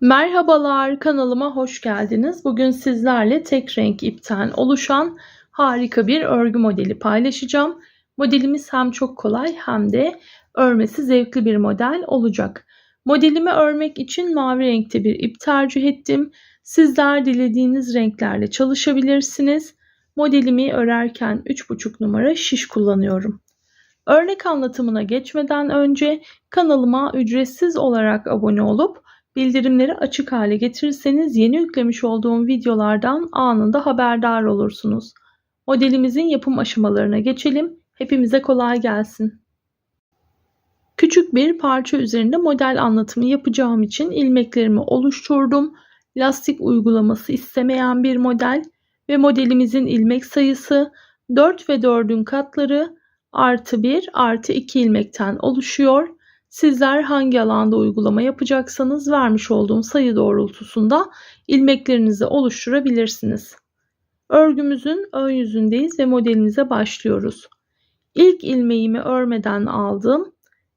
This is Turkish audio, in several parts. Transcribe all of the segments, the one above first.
Merhabalar, kanalıma hoş geldiniz. Bugün sizlerle tek renk ipten oluşan harika bir örgü modeli paylaşacağım. Modelimiz hem çok kolay hem de örmesi zevkli bir model olacak. Modelimi örmek için mavi renkte bir ip tercih ettim. Sizler dilediğiniz renklerle çalışabilirsiniz. Modelimi örerken 3,5 numara şiş kullanıyorum. Örnek anlatımına geçmeden önce kanalıma ücretsiz olarak abone olup bildirimleri açık hale getirirseniz yeni yüklemiş olduğum videolardan anında haberdar olursunuz. Modelimizin yapım aşamalarına geçelim. Hepimize kolay gelsin. Küçük bir parça üzerinde model anlatımı yapacağım için ilmeklerimi oluşturdum. Lastik uygulaması istemeyen bir model ve modelimizin ilmek sayısı 4 ve 4'ün katları artı 1 artı 2 ilmekten oluşuyor. Sizler hangi alanda uygulama yapacaksanız vermiş olduğum sayı doğrultusunda ilmeklerinizi oluşturabilirsiniz. Örgümüzün ön yüzündeyiz ve modelimize başlıyoruz. İlk ilmeğimi örmeden aldım.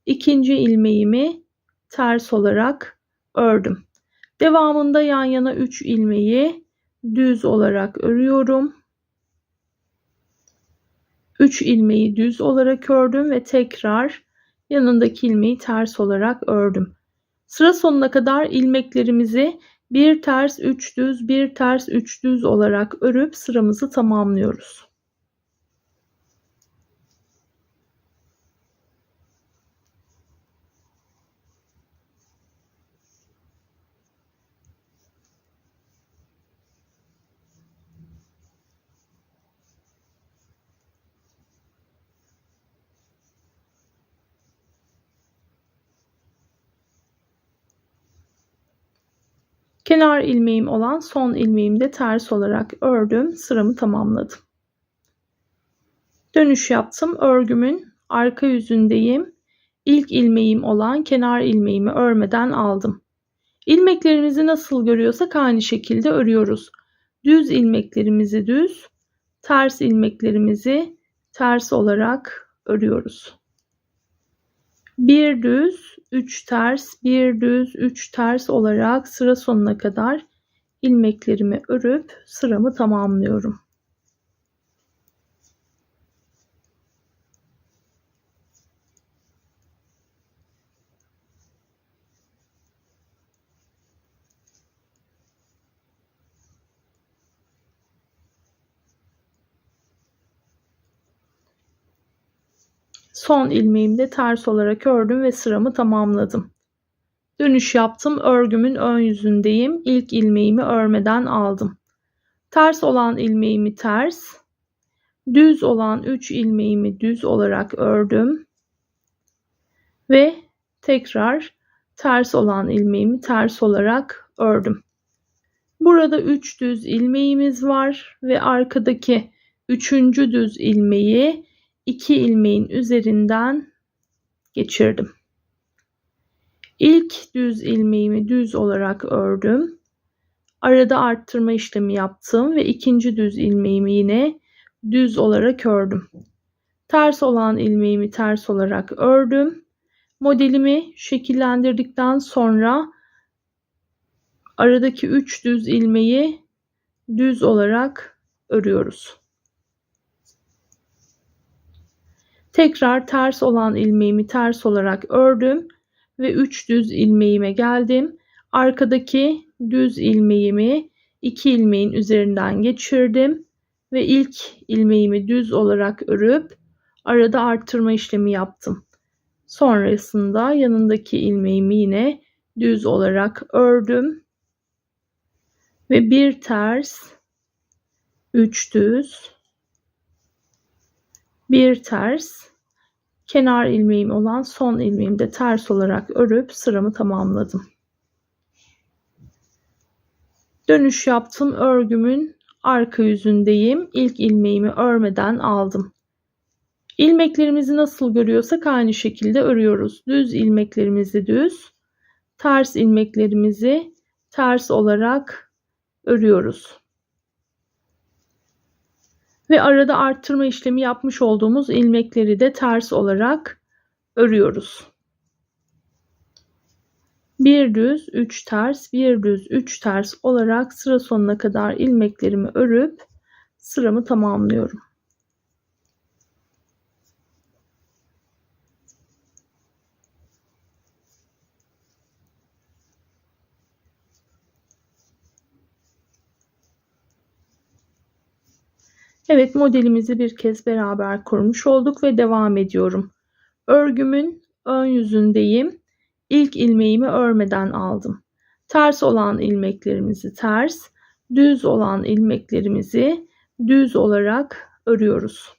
İkinci ilmeğimi ters olarak ördüm. Devamında yan yana 3 ilmeği düz olarak örüyorum. 3 ilmeği düz olarak ördüm ve tekrar yanındaki ilmeği ters olarak ördüm. Sıra sonuna kadar ilmeklerimizi bir ters 3 düz bir ters 3 düz olarak örüp sıramızı tamamlıyoruz. Kenar ilmeğim olan son ilmeğimi de ters olarak ördüm. Sıramı tamamladım. Dönüş yaptım. Örgümün arka yüzündeyim. İlk ilmeğim olan kenar ilmeğimi örmeden aldım. İlmeklerimizi nasıl görüyorsak aynı şekilde örüyoruz. Düz ilmeklerimizi düz, ters ilmeklerimizi ters olarak örüyoruz. Bir düz, 3 ters, 1 düz, 3 ters olarak sıra sonuna kadar ilmeklerimi örüp sıramı tamamlıyorum. Son ilmeğimi de ters olarak ördüm ve sıramı tamamladım. Dönüş yaptım. Örgümün ön yüzündeyim. İlk ilmeğimi örmeden aldım. Ters olan ilmeğimi ters, düz olan 3 ilmeğimi düz olarak ördüm. Ve tekrar ters olan ilmeğimi ters olarak ördüm. Burada 3 düz ilmeğimiz var ve arkadaki 3. düz ilmeği iki ilmeğin üzerinden geçirdim. İlk düz ilmeğimi düz olarak ördüm. Arada arttırma işlemi yaptım ve ikinci düz ilmeğimi yine düz olarak ördüm. Ters olan ilmeğimi ters olarak ördüm. Modelimi şekillendirdikten sonra aradaki 3 düz ilmeği düz olarak örüyoruz. Tekrar ters olan ilmeğimi ters olarak ördüm ve 3 düz ilmeğime geldim. Arkadaki düz ilmeğimi 2 ilmeğin üzerinden geçirdim ve ilk ilmeğimi düz olarak örüp arada arttırma işlemi yaptım. Sonrasında yanındaki ilmeğimi yine düz olarak ördüm ve bir ters 3 düz bir ters kenar ilmeğim olan son ilmeğimi de ters olarak örüp sıramı tamamladım. Dönüş yaptım. Örgümün arka yüzündeyim. İlk ilmeğimi örmeden aldım. İlmeklerimizi nasıl görüyorsak aynı şekilde örüyoruz. Düz ilmeklerimizi düz, ters ilmeklerimizi ters olarak örüyoruz ve arada arttırma işlemi yapmış olduğumuz ilmekleri de ters olarak örüyoruz. bir düz 3 ters bir düz 3 ters olarak sıra sonuna kadar ilmeklerimi örüp sıramı tamamlıyorum. Evet modelimizi bir kez beraber kurmuş olduk ve devam ediyorum. Örgümün ön yüzündeyim. İlk ilmeğimi örmeden aldım. Ters olan ilmeklerimizi ters, düz olan ilmeklerimizi düz olarak örüyoruz.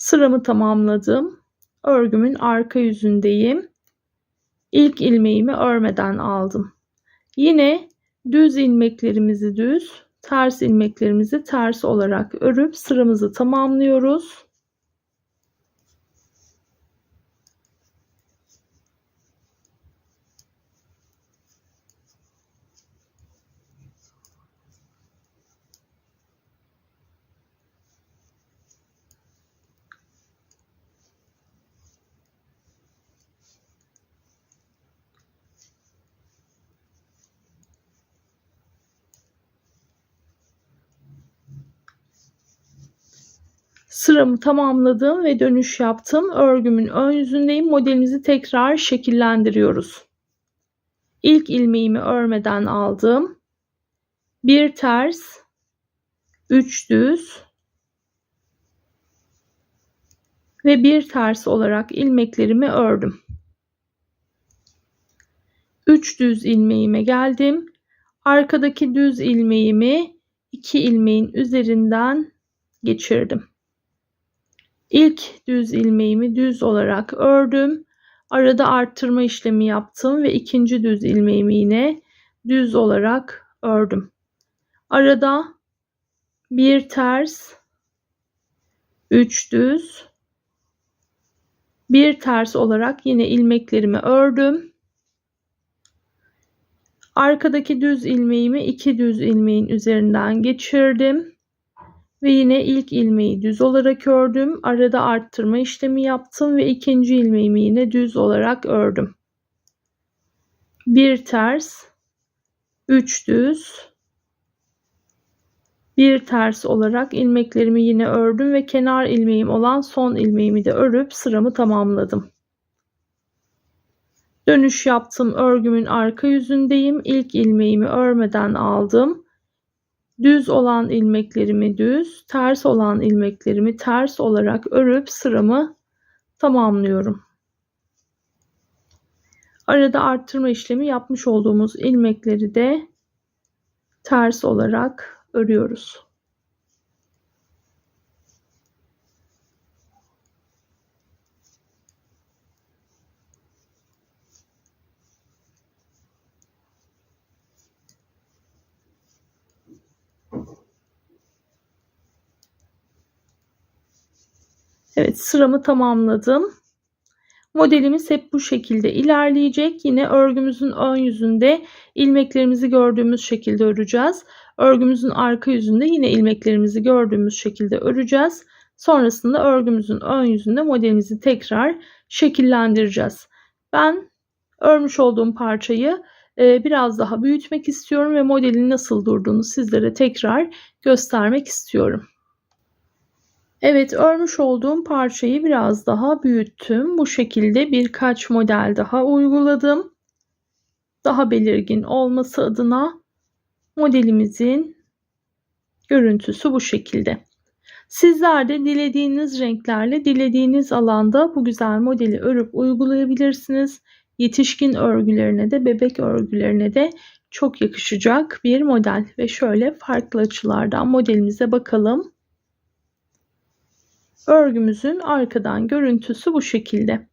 Sıramı tamamladım. Örgümün arka yüzündeyim. İlk ilmeğimi örmeden aldım. Yine düz ilmeklerimizi düz, ters ilmeklerimizi ters olarak örüp sıramızı tamamlıyoruz. Sıramı tamamladım ve dönüş yaptım. Örgümün ön yüzündeyim. Modelimizi tekrar şekillendiriyoruz. İlk ilmeğimi örmeden aldım. Bir ters, üç düz ve bir ters olarak ilmeklerimi ördüm. Üç düz ilmeğime geldim. Arkadaki düz ilmeğimi iki ilmeğin üzerinden geçirdim. İlk düz ilmeğimi düz olarak ördüm. Arada arttırma işlemi yaptım ve ikinci düz ilmeğimi yine düz olarak ördüm. Arada bir ters, üç düz, bir ters olarak yine ilmeklerimi ördüm. Arkadaki düz ilmeğimi iki düz ilmeğin üzerinden geçirdim. Ve yine ilk ilmeği düz olarak ördüm. Arada arttırma işlemi yaptım ve ikinci ilmeğimi yine düz olarak ördüm. Bir ters, üç düz, bir ters olarak ilmeklerimi yine ördüm ve kenar ilmeğim olan son ilmeğimi de örüp sıramı tamamladım. Dönüş yaptım örgümün arka yüzündeyim. İlk ilmeğimi örmeden aldım. Düz olan ilmeklerimi düz, ters olan ilmeklerimi ters olarak örüp sıramı tamamlıyorum. Arada arttırma işlemi yapmış olduğumuz ilmekleri de ters olarak örüyoruz. Evet sıramı tamamladım. Modelimiz hep bu şekilde ilerleyecek. Yine örgümüzün ön yüzünde ilmeklerimizi gördüğümüz şekilde öreceğiz. Örgümüzün arka yüzünde yine ilmeklerimizi gördüğümüz şekilde öreceğiz. Sonrasında örgümüzün ön yüzünde modelimizi tekrar şekillendireceğiz. Ben örmüş olduğum parçayı e, biraz daha büyütmek istiyorum ve modelin nasıl durduğunu sizlere tekrar göstermek istiyorum. Evet örmüş olduğum parçayı biraz daha büyüttüm. Bu şekilde birkaç model daha uyguladım. Daha belirgin olması adına modelimizin görüntüsü bu şekilde. Sizler de dilediğiniz renklerle dilediğiniz alanda bu güzel modeli örüp uygulayabilirsiniz. Yetişkin örgülerine de bebek örgülerine de çok yakışacak bir model ve şöyle farklı açılardan modelimize bakalım. Örgümüzün arkadan görüntüsü bu şekilde.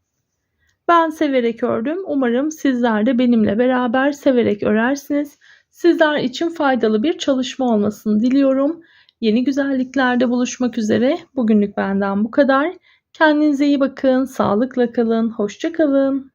Ben severek ördüm. Umarım sizler de benimle beraber severek örersiniz. Sizler için faydalı bir çalışma olmasını diliyorum. Yeni güzelliklerde buluşmak üzere. Bugünlük benden bu kadar. Kendinize iyi bakın, sağlıkla kalın, hoşça kalın.